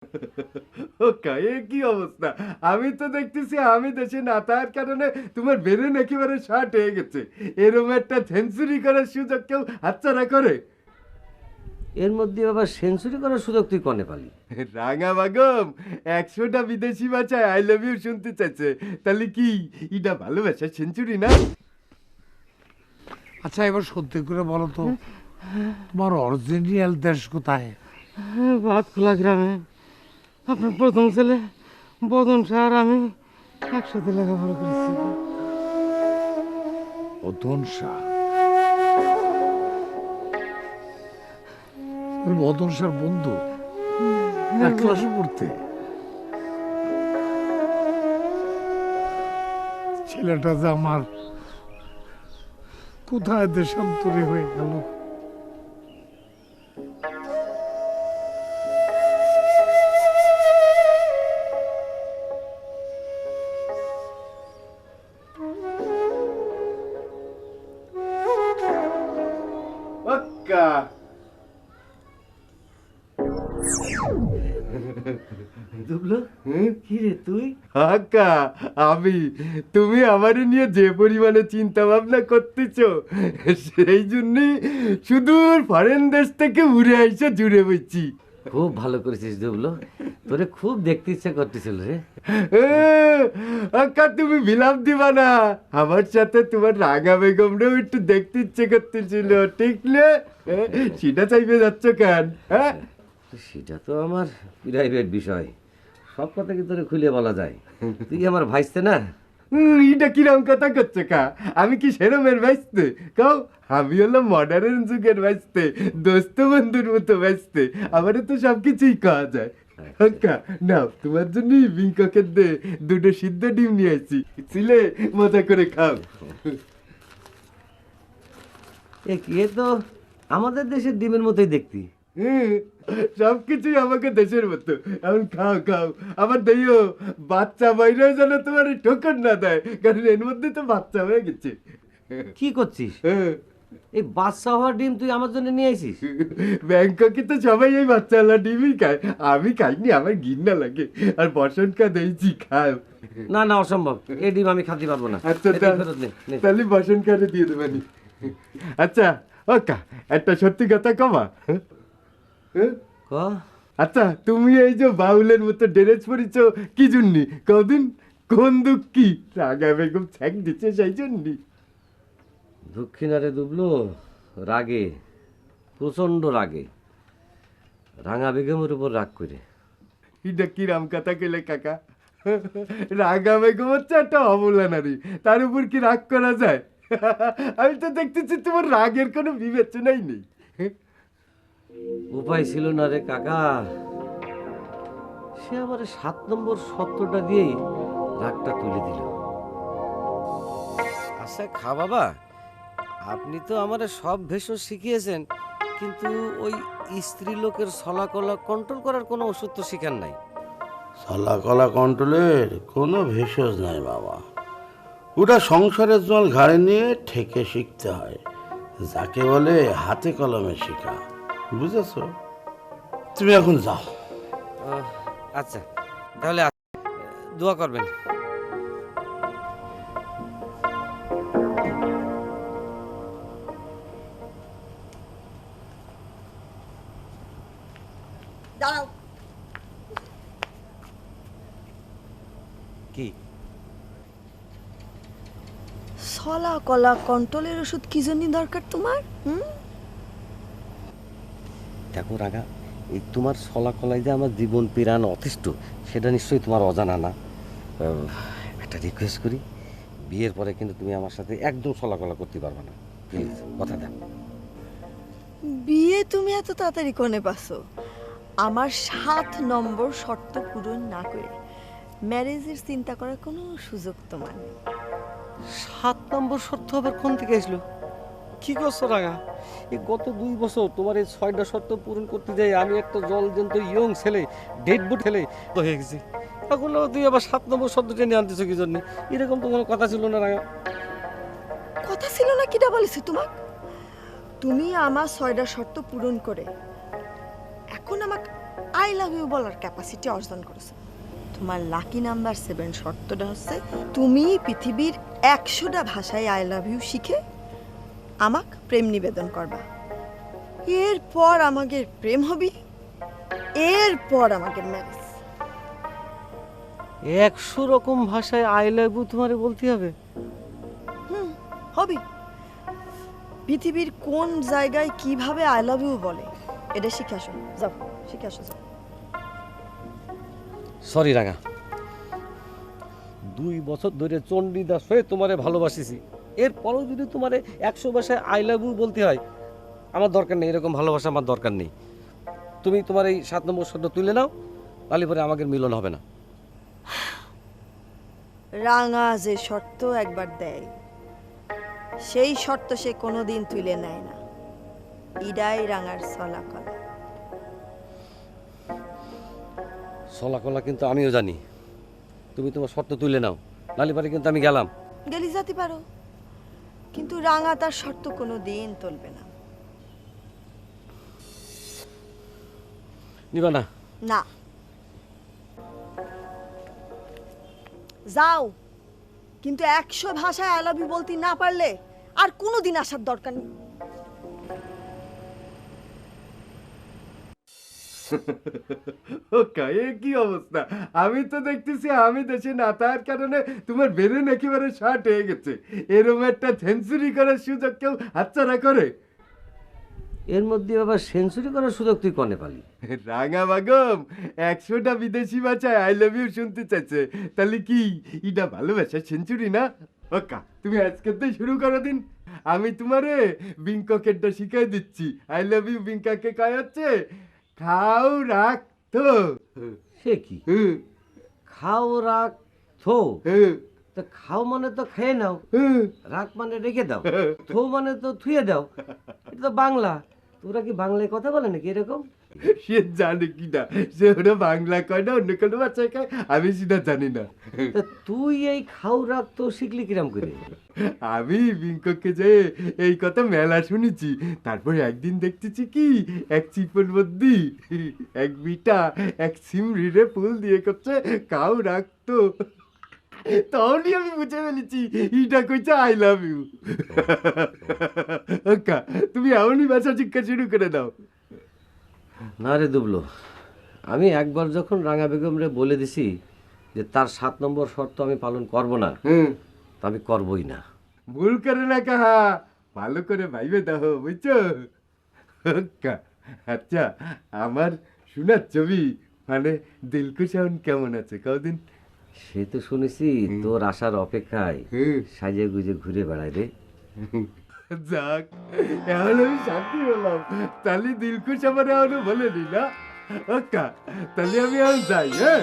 ও এ কি অবস্থা? আমি তো দেখতেছি আমি দেশে না থাকার কারণে তোমার বেরেন একেবারে শর্ট হয়ে গেছে। এরকম একটা সেঞ্চুরি করার সুযোগ কেউ হাতছাড়া করে? এর মধ্যে আবার সেঞ্চুরি করার সুযোগ তুই কনে পালি? রাঙা বাগম একশোটা বিদেশি বাচ্চায় আই লাভ ইউ শুনতে চাইছে। তাহলে কি এটা ভালোবাসা সেঞ্চুরি না? আচ্ছা এবার সত্যি করে বলো তো তোমার অরিজিনাল দেশ কোথায়? ভাত খোলা গ্রামে। আপনার প্রথম ছেলে বদন সার আমি একসাথে লেখাপড়া করেছি। মদন শাহ মদন শাহ বন্ধু? এক ক্লাসে পড়তে? ছেলেটা যে আমার কোথায় দেশান্তরী হয়ে গেল? দুবলো কি রে তুই? আক্কা আমি তুমি আমারে নিয়ে যে পরিমাণে চিন্তা ভাবনা করতেছো সেই জন্যই সুদূর ফরেন দেশ থেকে উড়ে আইসা জুড়ে বইছি। খুব ভালো করেছিস দুবলো। তোরে খুব দেখতে ইচ্ছা করতেছিল রে। এ, আক্কা তুমি বিলাপ দিবা না। আমার সাথে তোমার রাগা বেগমরেও একটু দেখতে ইচ্ছে করতেছিল ঠিক না? সেটা চাইবে যাচ্ছ কেন? হ্যাঁ? সেটা তো আমার প্রাইভেট বিষয়। সব কথা কি তোরে খুলে বলা যায়? তুই আমার ভাইস্তে না? এটা কিরম কথা করছে কা? আমি কি সেরমের বাইসতে কাও আমি হলাম মডার্ন যুগের বাইসতে দোস্ত বন্ধুর মতো বাইসতে আমারও তো সব কিছুই খাওয়া যায় কা নাও তোমার জন্য বিঙ্ককের দে দুটো সিদ্ধ ডিম নিয়ে আসি। ছিলে মজা করে খাও। এ তো আমাদের দেশের ডিমের মতোই দেখতি। সব কিছুই আমাকে দেশের মতো। এখন খাও খাও। আবার দেইও বাচ্চা বাইরেও যেন তোমার ঠোকর না দেয় কারণ এর মধ্যে তো বাচ্চা হয়ে গেছে। কি করছিস? এই বাচ্চা হওয়ার ডিম তুই আমার জন্য নিয়ে আইছিস? ব্যাংককে তো সবাই এই বাচ্চাওয়ালা ডিমই খায়। আমি খাইনি আমার ঘিন্না লাগে। আর বসনকা দিয়েছি খাও। না না অসম্ভব। এই ডিম আমি খাতে পারব না। আচ্ছা এই ডিম তা- ফেরত নে, নে। তাহলে বসনকারে দিয়ে দেবানি আচ্ছা ওকা একটা সত্যি কথা কমা আচ্ছা তুমি এই যে বাউলের মতো ড্রেস পরিছ কি জন্যি? কদিন? কোন দুঃখী রাগা বেগম ছ্যাক দিচ্ছে সেই জন্যি। দক্ষিণারে ডুবলো রাগে প্রচণ্ড রাগে। রাঙা বেগমের উপর রাগ করে। এটা কি রাম কথা কেলে কাকা? রাগা বেগম হচ্ছে একটা অবলা নারী তার উপর কি রাগ করা যায়? আমি তো দেখতেছি তোমার রাগের কোনো বিবেচনাই নেই। উপায় ছিল না রে কাকা। সে আমার সাত নম্বর সত্যটা দিয়েই রাগটা তুলে দিল। আচ্ছা খা বাবা। আপনি তো আমার সব ভেষজ শিখিয়েছেন, কিন্তু ওই স্ত্রী লোকের সলাকলা কন্ট্রোল করার কোনো ওষুধ তো শিখান নাই। কলা কন্ট্রোলের কোনো ভেষজ নাই বাবা। ওটা সংসারের জল ঘাড়ে নিয়ে ঠেকে শিখতে হয়, যাকে বলে হাতে কলমে শেখা। বুঝেছ? তুমি এখন যাও। আচ্ছা তাহলে দোয়া করবেন। দাঁড়াও। কি? সলা কলা কন্ট্রোলের ওষুধ কি জন্য দরকার তোমার? হুম? দেখো রাগা এই তোমার সলা কলাই যে আমার জীবন পিরান অতিষ্ঠ সেটা নিশ্চয়ই তোমার অজানা না। একটা রিকোয়েস্ট করি বিয়ের পরে কিন্তু তুমি আমার সাথে একদম সলা কলা করতে পারবে না। প্লিজ কথা দাও। বিয়ে তুমি এত তাড়াতাড়ি কোনে পাছো আমার সাত নম্বর শর্ত পূরণ না করে ম্যারেজের চিন্তা করার কোনো সুযোগ তোমার নেই। সাত নম্বর শর্ত আবার কোন থেকে আসলো? কি করছ রাগা এই গত দুই বছর তোমার এই ছয়টা শর্ত পূরণ করতে যাই, আমি একটা জল জন্ত ইয়ং ছেলে ডেড বুট ছেলে হয়ে গেছি। এখন তুই আবার সাত নম্বর শব্দটা নিয়ে আনতেছো কি জন্য? এরকম তো কোনো কথা ছিল না রাগা কথা ছিল না কিটা বলেছি তোমাক তুমি আমার ছয়টা শর্ত পূরণ করে এখন আমাকে আই লাভ ইউ বলার ক্যাপাসিটি অর্জন করেছ। তোমার লাকি নাম্বার সেভেন শর্তটা হচ্ছে, তুমি পৃথিবীর একশোটা ভাষায় আই লাভ ইউ শিখে আমাক প্রেম নিবেদন করবা। এরপর আমাকে প্রেম হবি এরপর আমাকে ম্যারেজ একশো রকম ভাষায় আই লাভ ইউ তোমারে বলতে হবে? হুম হবি। পৃথিবীর কোন জায়গায় কীভাবে আই লাভ ইউ বলে এটা শিখে আসো। যাও শিখে আসো যাও। সরি রাঙা। দুই বছর ধরে চণ্ডীদাস হয়ে তোমারে ভালোবাসিছি। এরপরও যদি তোমার একশো ভাষায় আই লাভ ইউ বলতে হয় আমার দরকার নেই এরকম ভালোবাসা আমার দরকার নেই। তুমি তোমার এই সাত নম্বর শব্দ তুলে নাও তাহলে পরে আমাদের মিলন হবে না। রাঙা যে শর্ত একবার দেয় সেই শর্ত সে কোনোদিন তুলে নেয় না। ইডাই রাঙার চলাকলা। সলাকলা কিন্তু আমিও জানি। তুমি তোমার শর্ত তুলে নাও নালি পরে কিন্তু আমি গেলাম। গেলি যেতে পারো। কিন্তু রাঙা তার শর্ত কোনো দিন তুলবে না। নিবা না। না। যাও। কিন্তু একশো ভাষায় আই লাভ ইউ বলতে না পারলে আর কোনো দিন আসার দরকার নেই। ওকা এ কি অবস্থা? আমি তো দেখতেছি আমি দেশে না থাকার কারণে তোমার বেরেন একেবারে শর্ট হয়ে গেছে। একটা সেঞ্চুরি করার সুযোগ কেউ হাতছাড়া করে? এর মধ্যে আবার সেঞ্চুরি করার সুযোগ তুই কনে পালি? রাঙা বাগম একশোটা বিদেশি বাচ্চায় আই লাভ ইউ শুনতে চাইছে। তাহলে কি এটা ভালোবাসা সেঞ্চুরি না? ওকা তুমি আজকে তো শুরু করো দিন। আমি তোমারে বিঙ্ককেরটা শিখাই দিচ্ছি। আই লাভ ইউ বিঙ্কাকে কয় হচ্ছে খাও রাখ তো সে কি? খাও রাখ থো হুম, তো খাও মানে তো খেয়ে নাও। রাখ মানে রেখে দাও। থো মানে তো থুয়ে দাও। এটা তো বাংলা। তোরা কি বাংলায় কথা বলে নাকি এরকম? সে জানে কি না? সে ওরা বাংলা কয় না অন্য কোনো বাচ্চায় কয়? আমি সেটা জানি না। তা তুই এই খাও রাখ তো শিখলি কিরাম করে? আমি বিঙ্ককে যে এই কথা মেলা শুনেছি তারপরে একদিন দেখতেছি কি এক চিপন মধ্যে এক বিটা এক সিমরিরে ফুল দিয়ে করছে কাউ রাখতো। তখনই আমি বুঝে ফেলেছি ইটা কইছে আই লাভ ইউ তুমি এমনই ভাষা শিক্ষা শুরু করে দাও। না রে দুবলো আমি একবার যখন রাঙা বেগমরে বলে দিছি যে তার সাত নম্বর শর্ত আমি পালন করব না তা আমি করবই না। ভুল করে না কাহা ভালো করে ভাইবে দাও বুঝছ? আচ্ছা আমার শোনার ছবি মানে দিলকুশ এখন কেমন আছে কদিন সে তো শুনেছি তোর আসার অপেক্ষায়। সাজে গুজে ঘুরে বেড়ায় রে। যাক এখন আমি শান্তি হলাম তাহলে দিলকুশ আমার এখনও বলেনি না ওকা তাহলে আমি এখন যাই হ্যাঁ